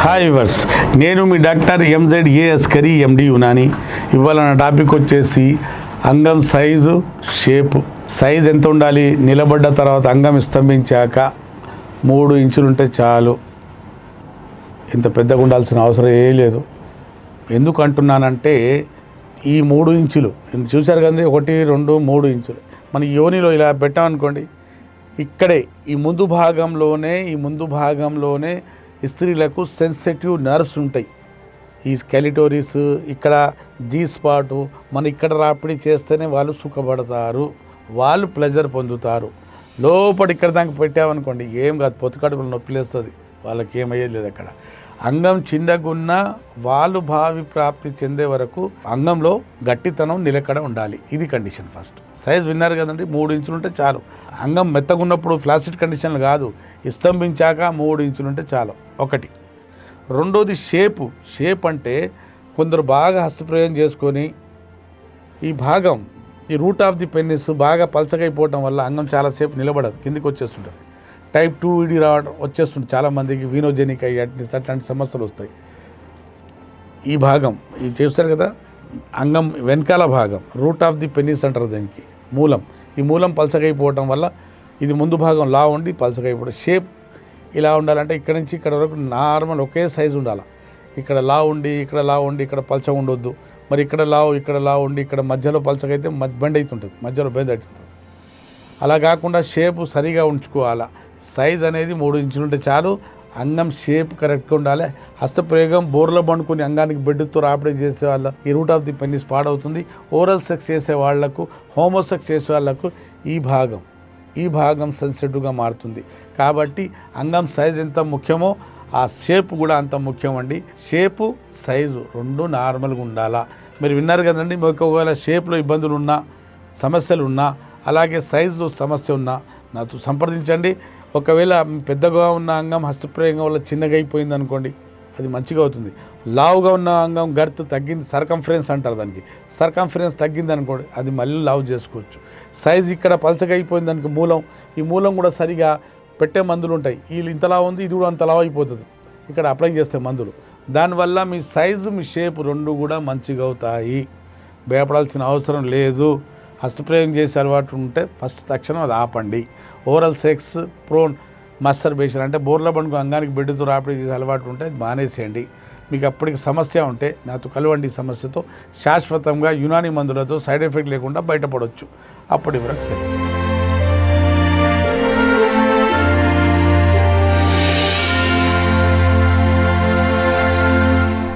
Hi viewers నేను మీ doctor MZ AS curry MD Unani ఇవాళ నా టాపిక్ వచ్చేసి అంగం సైజు షేప్. సైజ్ ఎంత ఉండాలి? నిలబడ్డ తర్వాత అంగం స్తంభించాక మూడు ఇంచులు ఉంటే చాలు. ఇంత పెద్దగా ఉండాల్సిన అవసరం ఏ లేదు. ఎందుకు అంటున్నానంటే ఈ మూడు ఇంచులు చూశారు కదండి? ఒకటి రెండు మూడు ఇంచులు. మన యోనిలో ఇలా పెట్టామనుకోండి ఇక్కడే ఈ ముందు భాగంలోనే ఈ ముందు భాగంలోనే స్త్రీలకు సెన్సిటివ్ నర్వ్స్ ఉంటాయి. ఈ స్కెలిటోరీస్ ఇక్కడ జీ స్పాటు మన ఇక్కడ రాపిడి చేస్తేనే వాళ్ళు సుఖపడతారు వాళ్ళు ప్లెజర్ పొందుతారు. లోపల ఇక్కడ దాకా పెట్టామనుకోండి ఏం కాదు పొత్తుకడుపులు నొప్పి లేస్తుంది వాళ్ళకి ఏమయ్యేది లేదు అక్కడ. అంగం చిన్నగున్న వాళ్ళు భావి ప్రాప్తి చెందే వరకు అంగంలో గట్టితనం నిలకడ ఉండాలి. ఇది కండిషన్ ఫస్ట్ సైజ్ విన్నారు కదండి మూడు ఇంచులు ఉంటే చాలు. అంగం మెత్తగున్నప్పుడు ఫ్లాసిడ్ కండిషన్లు కాదు. స్తంభించాక మూడు ఇంచులు ఉంటే చాలు. ఒకటి. రెండోది షేపు షేప్ అంటే కొందరు బాగా హస్తప్రయోగం చేసుకొని ఈ భాగం ఈ రూట్ ఆఫ్ ది పెన్నిస్ బాగా పలచగైపోవటం వల్ల అంగం చాలాసేపు నిలబడదు కిందికి వచ్చేస్తుంటుంది. టైప్ టూ ఇడి రావడం వచ్చేస్తుంది. చాలామందికి వీనోజెనిక్ అయ్యి అట్లాంటి సమస్యలు వస్తాయి. ఈ భాగం ఇది చేస్తారు కదా అంగం వెనకాల భాగం రూట్ ఆఫ్ ది పెన్నిస్ అంటారు దానికి మూలం. ఈ మూలం పలసగైపోవటం వల్ల ఇది ముందు భాగం లా ఉండి పలసగైపోవడం షేప్ ఇలా ఉండాలంటే ఇక్కడ నుంచి ఇక్కడ వరకు నార్మల్ ఒకే సైజు ఉండాలి. ఇక్కడ లా ఉండి ఇక్కడ లా ఉండి ఇక్కడ పలచ ఉండొద్దు. మరి ఇక్కడ లావు ఇక్కడ లా ఉండి ఇక్కడ మధ్యలో పలచగైతే మధ్య బెండ్ అవుతుంటుంది మధ్యలో బెండ్ అవుతుంది అలా కాకుండా షేప్ సరిగా ఉంచుకోవాలా. సైజ్ అనేది మూడు ఇంచులు ఉంటే చాలు. అంగం షేప్ కరెక్ట్గా ఉండాలి. హస్తప్రయోగం బోర్లో పండుకొని అంగానికి బెడ్తో రాపిడి చేసే వాళ్ళ ఈ రూట్ ఆఫ్ ది పెన్నిస్ పాడవుతుంది ఓరల్ సెక్స్ చేసే వాళ్ళకు హోమోసెక్స్ చేసే వాళ్ళకు ఈ భాగం ఈ భాగం సెన్సిటివ్గా మారుతుంది. కాబట్టి అంగం సైజ్ ఎంత ముఖ్యమో ఆ షేప్ కూడా అంత ముఖ్యం అండి. షేపు సైజు రెండు నార్మల్గా ఉండాలా? మీరు విన్నారు కదండి మీకు ఒకవేళ షేప్లో ఇబ్బందులు ఉన్నా సమస్యలు ఉన్నా అలాగే సైజులో సమస్య ఉన్నా నాతో సంప్రదించండి. ఒకవేళ పెద్దగా ఉన్న అంగం హస్తప్రయోగం వల్ల చిన్నగా అయిపోయింది అనుకోండి అది మంచిగా అవుతుంది. లావుగా ఉన్న అంగం గర్త్ తగ్గింది సర్కంఫరెన్స్ అంటారు దానికి. సర్కంఫరెన్స్ తగ్గింది అనుకోండి అది మళ్ళీ లావు చేసుకోవచ్చు. సైజ్ ఇక్కడ పలచగా అయిపోయింది దానికి మూలం. ఈ మూలం కూడా సరిగా పెట్టే మందులు ఉంటాయి. వీళ్ళు ఇంతలా ఉంది ఇది కూడా అంతలా అయిపోతుంది. ఇక్కడ అప్లై చేస్తే మందులు. దానివల్ల మీ సైజు మీ షేప్ రెండు కూడా మంచిగా అవుతాయి. భయపడాల్సిన అవసరం లేదు. హస్తప్రయోగం చేసే అలవాటు ఉంటే ఫస్ట్ తక్షణం అది ఆపండి. ఓవరాల్ సెక్స్ ప్రోన్ మస్టర్బేషన్ అంటే బోర్ల పండుగ అంగానికి బిడ్డతో రాపిడి చేసే అలవాటు ఉంటే అది మానేసేయండి. మీకు అప్పటికి సమస్య ఉంటే నాతో కలవండి సమస్యతో. శాశ్వతంగా యునాని మందులతో సైడ్ ఎఫెక్ట్ లేకుండా బయటపడవచ్చు అప్పటి వరకు సరే.